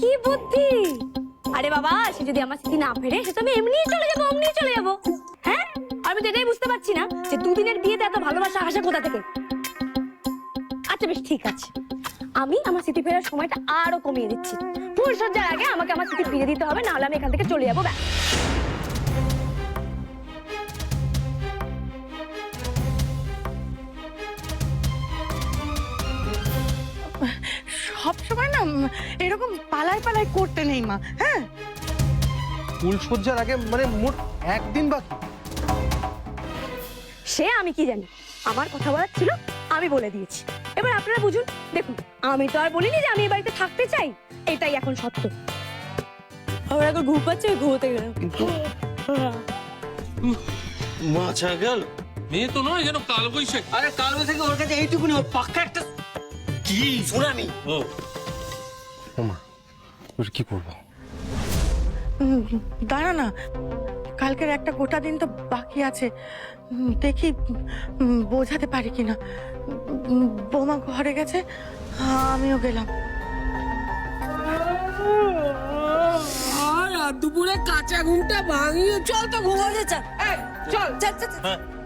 কি বুদ্ধি? আরে বাবা, সে যদি আমার স্মৃতি না ফেরে, সে তো আমি এমনিই চলে যাব, অমনিই চলে যাব। হ্যাঁ? আমি তো এটাই বুঝতে পারছি না যে দুদিনের বিয়েতে এত ভালোবাসা আসে কোথা থেকে? আচ্ছা বেশ, ঠিক আছে। আমি আমার স্মৃতি ফেরার সময়টা আরও কমিয়ে দিচ্ছি। ফুলসজ্জার আগে আমাকে আমার স্মৃতি ফিরে দিতে হবে, নাহলে আমি এখান থেকে চলে যাব, ব্যাস। সব সময় না এরকম পালাই পালাই করতে নেই মা হ্যাঁ? ফুলসজ্জার আগে মানে মোট একদিন বাকি। সে আমি কি জানি? আমার কথা বলার ছিল আমি বলে দিয়েছি। এবার আপনারা বুঝুন দেখুন আমি তো আর বলিনি যে আমি এই বাড়িতে থাকতে চাই এটাই এখন সত্য। আমার এখন ঘুম পাচ্ছে ঘুমোতে গেলাম। মাছা গেল মেয়ে তো নয় যেন কালবৈশাখ। আরে কাল থেকে ওর কাছে এইটুকুনি ওর পাক্কা একটা কি? ও। ওমা ওর কি করব? দাঁড়া না কালকের একটা গোটা দিন তো বাকি আছে। দেখি বোঝাতে পারি কিনা। বৌমা ঘরে গেছে আমিও গেলাম। দুপুরে কাঁচা ঘুমটা ভাঙিয়ে চল তো ঘুমাতে চল। চল। চল চল, চল।